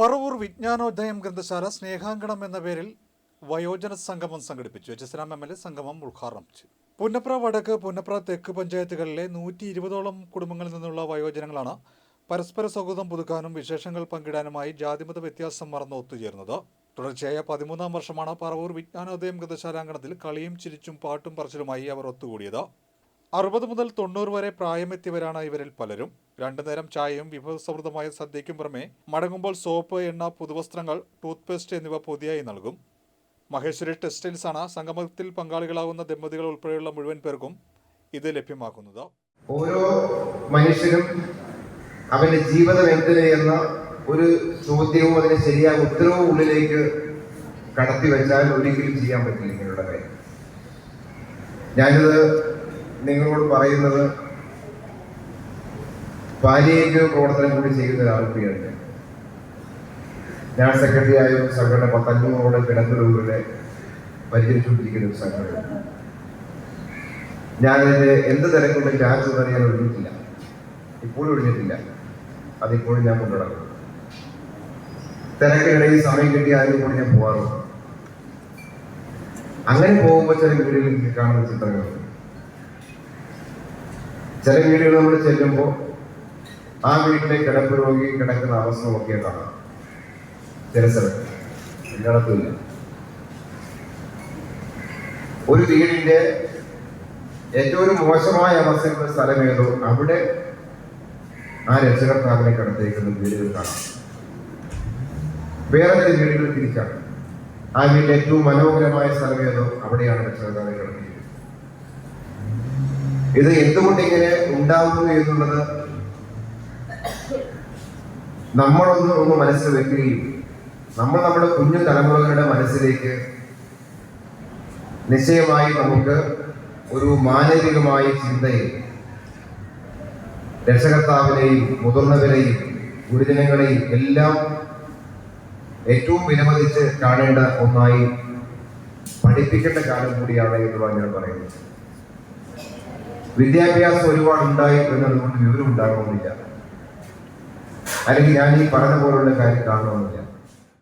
പറവൂർ വിജ്ഞാനോദയം ഗ്രന്ഥശാല സ്നേഹാങ്കണം എന്ന പേരിൽ വയോജന സംഗമം സംഘടിപ്പിച്ചു. H S Ram M L A സംഗമം ഉദ്ഘാടനം ചെയ്തു. പുന്നപ്ര വടക്ക് പുന്നപ്ര തെക്ക് പഞ്ചായത്തുകളിലെ നൂറ്റി ഇരുപതോളം കുടുംബങ്ങളിൽ നിന്നുള്ള വയോജനങ്ങളാണ് പരസ്പര സൗഹൃദം പുതുക്കാനും വിശേഷങ്ങൾ പങ്കിടാനുമായി ജാതിമത വ്യത്യാസം മറന്ന് ഒത്തുചേർന്നത്. തുടർച്ചയായ പതിമൂന്നാം വർഷമാണ് പറവൂർ വിജ്ഞാനോദയം ഗ്രന്ഥശാലാങ്കണത്തിൽ കളിയും ചിരിച്ചും പാട്ടും പറച്ചിലുമായി അവർ ഒത്തുകൂടിയത്. അറുപത് മുതൽ തൊണ്ണൂറ് വരെ പ്രായമെത്തിയവരാണ് ഇവരിൽ പലരും. രണ്ടു നേരം ചായയും വിഭവസമൃദ്ധമായ സദ്യയ്ക്കും പുറമെ മടങ്ങുമ്പോൾ സോപ്പ് എണ്ണ പുതുവസ്ത്രങ്ങൾ ടൂത്ത് പേസ്റ്റ് എന്നിവ പൊതിയായി നൽകും. മഹേശ്വരി ടെക്സ്റ്റൈൽസ് ആണ് സംഗമത്തിൽ പങ്കാളികളാകുന്ന ദമ്പതികൾ ഉൾപ്പെടെയുള്ള മുഴുവൻ പേർക്കും ഇത് ലഭ്യമാക്കുന്നത്. ഓരോ മനുഷ്യനും അവന്റെ ജീവിതം എന്തിന് എന്ന ഒരു ചോദ്യവും അതിന് ശരിയായ ഉത്തരവും ഉള്ളിലേക്ക് കടത്തി വെച്ചാൽ ഒരിക്കലും ചെയ്യാൻ പറ്റില്ല ഞാനിത് നിങ്ങളോട് പറയുന്നത് പാലിയേറ്റീവ് പ്രവർത്തനം കൂടി ചെയ്യുന്ന ഒരാൾ കൂടിയാണ് ഞാൻ സെക്രട്ടറി ആയ ഒരു സംഘടന പത്തഞ്ഞൂറോളം കിടന്നുകളിലെ പരിചരിച്ചുകൊണ്ടിരിക്കുന്ന ഒരു സംഘടന. ഞാനതിന്റെ എന്ത് തരത്തിലുള്ള ചാർജ് ഞാൻ ഒഴിഞ്ഞിട്ടില്ല. ഇപ്പോഴും ഒഴിഞ്ഞിട്ടില്ല. അതിപ്പോഴും ഞാൻ കൊണ്ടുനടക്കും. തിരക്കിനിടയിൽ സമയം കിട്ടിയ കൂടി ഞാൻ പോകാറുണ്ട്. അങ്ങനെ പോകുമ്പോൾ ചില വീടുകളിൽ കാണുന്ന ചിത്രങ്ങളുണ്ട് ചില വീടുകൾ നമ്മൾ ചെല്ലുമ്പോൾ ആ വീട്ടിലെ കിടപ്പ് രോഗി കിടക്കുന്ന അവസ്ഥ നോക്കിയ കാണാം. ചില സ്ഥലത്ത്. ഒരു വീടിന്റെ ഏറ്റവും മോശമായ അവസ്ഥയുള്ള സ്ഥലം ഏതോ അവിടെ ആ രക്ഷകർത്താവിനെ കടത്തേക്കുന്ന വീടുകൾ കാണാം. വേറെ ചില വീടുകൾ തിരിച്ചാണ് ആ വീട്ടിലെ ഏറ്റവും മനോഹരമായ സ്ഥലം ഏതോ അവിടെയാണ് രക്ഷകർത്താവിനെ കടത്തിയിരിക്കുന്നത്. ഇത് എന്തുകൊണ്ട് ഇങ്ങനെ ഉണ്ടാവുന്നു എന്നുള്ളത് നമ്മളൊന്ന് ഒന്ന് മനസ്സിൽ വെക്കുകയും നമ്മൾ നമ്മുടെ കുഞ്ഞു തലമുറകളുടെ മനസ്സിലേക്ക് നിശ്ചയമായി നമുക്ക് ഒരു മാനവികമായ ചിന്തയും രക്ഷകർത്താവിനെയും മുതിർന്നവരെയും ഗുരുജനങ്ങളെയും എല്ലാം ഏറ്റവും വിലമതിച്ച് കാണേണ്ട ഒന്നായി പഠിപ്പിക്കേണ്ട കാലം കൂടിയാണ് എന്നുള്ളതാണ് ഞാൻ പറയുന്നത്. വിദ്യാഭ്യാസം ഒരുപാട് ഉണ്ടായി എന്നതുകൊണ്ട് വിവരം ഉണ്ടാകണമെന്നില്ല അല്ലെങ്കിൽ ഞാൻ ഈ പറഞ്ഞ പോലുള്ള കാര്യം കാണണമെന്നില്ല